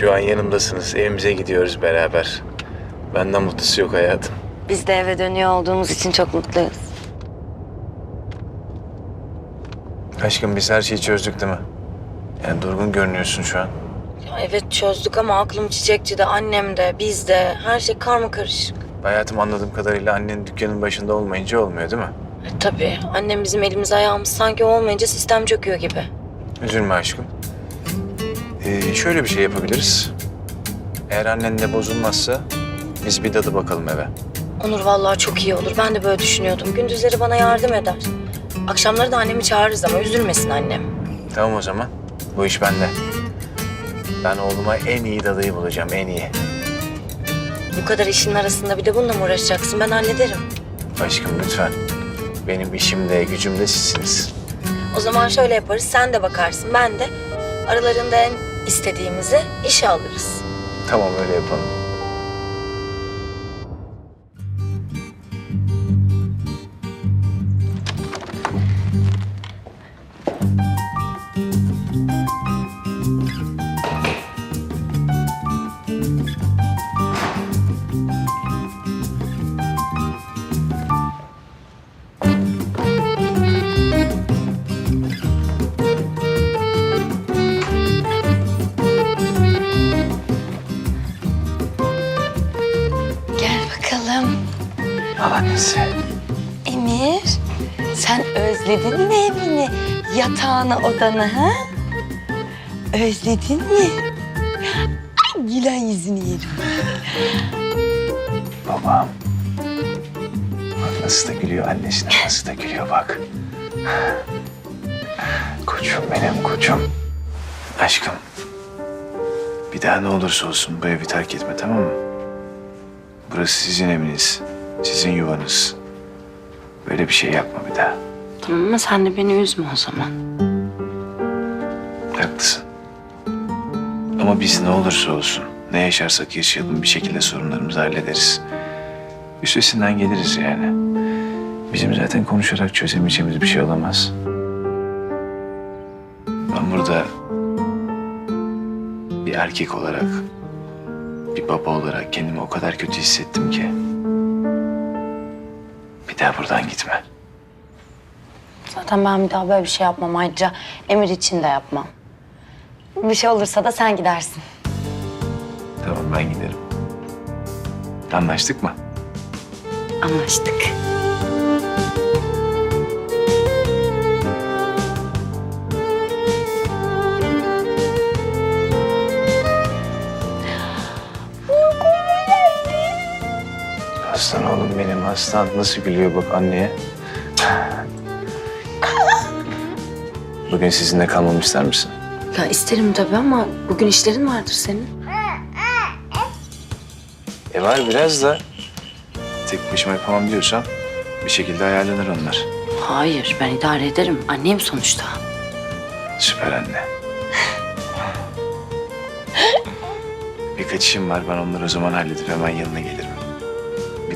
Şu an yanımdasınız. Evimize gidiyoruz beraber. Benden mutlusu yok hayatım. Biz de eve dönüyor olduğumuz için çok mutluyuz. Aşkım biz her şeyi çözdük değil mi? Yani durgun görünüyorsun şu an. Ya evet çözdük ama aklım çiçekçide, annem de, biz de. Her şey karma karışık. Hayatım anladığım kadarıyla annen dükkanın başında olmayınca olmuyor değil mi? E, tabii annem bizim elimiz ayağımız sanki olmayınca sistem çöküyor gibi. Üzülme aşkım. Ee, şöyle bir şey yapabiliriz. Eğer annen de bozulmazsa biz bir dadı bakalım eve. Onur vallahi çok iyi olur. Ben de böyle düşünüyordum. Gündüzleri bana yardım eder. Akşamları da annemi çağırırız ama üzülmesin annem. Tamam o zaman. Bu iş bende. Ben oğluma en iyi dadıyı bulacağım, en iyi. Bu kadar işin arasında bir de bununla mı uğraşacaksın? Ben hallederim. Aşkım lütfen. Benim işim de gücüm de sizsiniz. O zaman şöyle yaparız. Sen de bakarsın. Ben de aralarında en istediğimizi işe alırız. Tamam öyle yapalım. Bakalım. Al annesi. Emir, sen özledin mi evini, yatağını, odanı ha? Özledin mi? Ay, gülen yüzünü yerim. Babam. Bak nasıl da gülüyor annesine, nasıl da gülüyor bak. Koçum benim koçum. Aşkım. Bir daha ne olursa olsun bu evi terk etme tamam mı? Burası sizin eviniz, sizin yuvanız. Böyle bir şey yapma bir daha. Tamam ama sen de beni üzme o zaman. Haklısın. Ama biz ne olursa olsun, ne yaşarsak yaşayalım bir şekilde sorunlarımızı hallederiz. Üstesinden geliriz yani. Bizim zaten konuşarak çözemeyeceğimiz bir şey olamaz. Ben burada bir erkek olarak, bir baba olarak kendimi o kadar kötü hissettim ki. Bir daha buradan gitme. Zaten ben bir daha böyle bir şey yapmam ayrıca Emir için de yapmam. Bir şey olursa da sen gidersin. Tamam ben giderim. Anlaştık mı? Anlaştık. Aslan oğlum benim aslan. Nasıl gülüyor bak anneye. Bugün sizinle kalmamı ister misin? Ya isterim tabii ama bugün işlerin vardır senin. E var biraz da. Tek başıma yapamam diyorsan bir şekilde ayarlanır onlar. Hayır ben idare ederim. Annem sonuçta. Süper anne. Birkaç işim var. Ben onları o zaman halledip hemen yanına gelirim.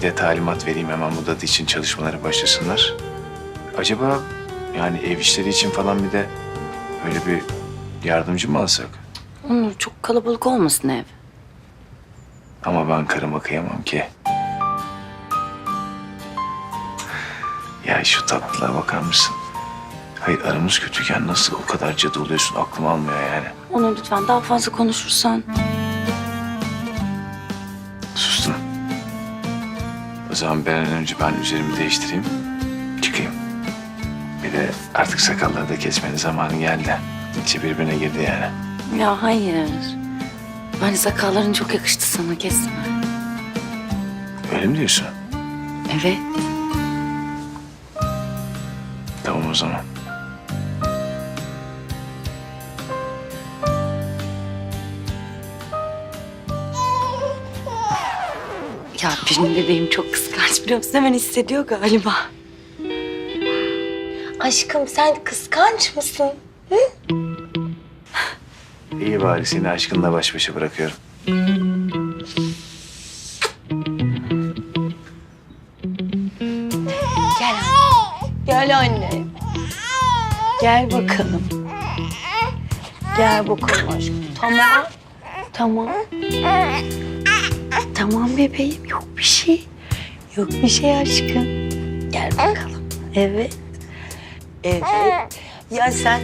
Bir de talimat vereyim hemen bu dadı için çalışmaları başlasınlar. Acaba yani ev işleri için falan bir de böyle bir yardımcı mı alsak? Onur çok kalabalık olmasın ev. Ama ben karıma kıyamam ki. Ya şu tatlılığa bakar mısın? Hayır aramız kötüyken nasıl o kadar cadı oluyorsun aklım almıyor yani. Onur lütfen daha fazla konuşursan. O zaman an önce ben üzerimi değiştireyim. Çıkayım. Bir de artık sakalları da kesmenin zamanı geldi. İçi birbirine girdi yani. Ya hayır. Bence sakalların çok yakıştı sana kesme. Öyle mi diyorsun? Evet. Tamam o zaman. Ya benim bebeğim çok kıskanç biliyor musun? Hemen hissediyor galiba. Aşkım sen kıskanç mısın? İyi bari seni aşkınla baş başa bırakıyorum. Gel anne. Gel anne. Gel bakalım. Gel bakalım aşkım. Tamam. Tamam. Tamam bebeğim yok bir şey. Yok bir şey aşkım. Gel bakalım. Evet. Evet. Ya sen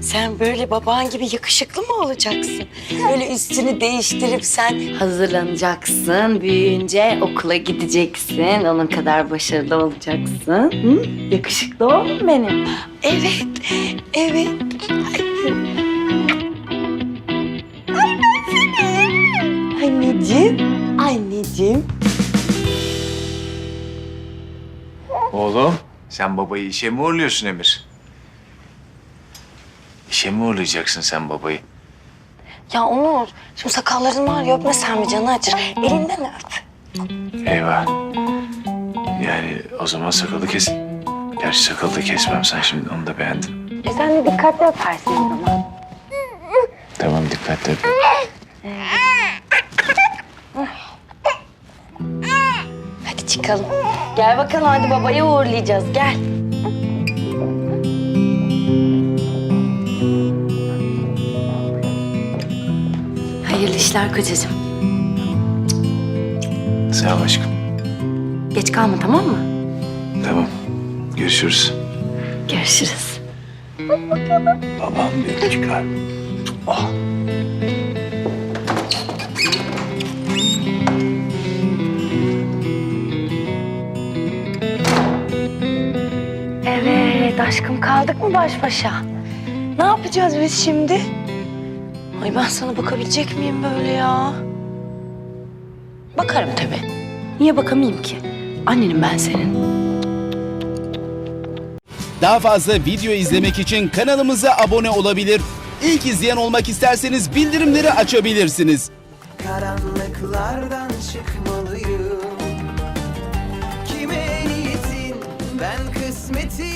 sen böyle baban gibi yakışıklı mı olacaksın? Böyle üstünü değiştirip sen hazırlanacaksın. Büyüyünce okula gideceksin. Onun kadar başarılı olacaksın. Hı? Yakışıklı oğlum benim. Evet, evet. Anneciğim. Oğlum sen babayı işe mi uğurluyorsun Emir? İşe mi uğurlayacaksın sen babayı? Ya Onur, şimdi sakalların var ya öpmesen mi canı acır? Elinden öp. Eyvah. Yani o zaman sakalı kes. Gerçi sakalı da kesmem sen şimdi onu da beğendin. E sen de dikkatli öpersin o zaman. Tamam dikkatli öp. Çıkalım. Gel bakalım hadi babayı uğurlayacağız gel. Hayırlı işler kocacığım. Ol aşkım. Geç kalma tamam mı? Tamam. Görüşürüz. Görüşürüz. Babam benim çıkar. Oh. aşkım kaldık mı baş başa? Ne yapacağız biz şimdi? Ay ben sana bakabilecek miyim böyle ya? Bakarım tabii. Niye bakamayayım ki? Annenim ben senin. Daha fazla video izlemek için kanalımıza abone olabilir. İlk izleyen olmak isterseniz bildirimleri açabilirsiniz. Karanlıklardan çıkmalıyım. Kime niyetin ben kısmetim.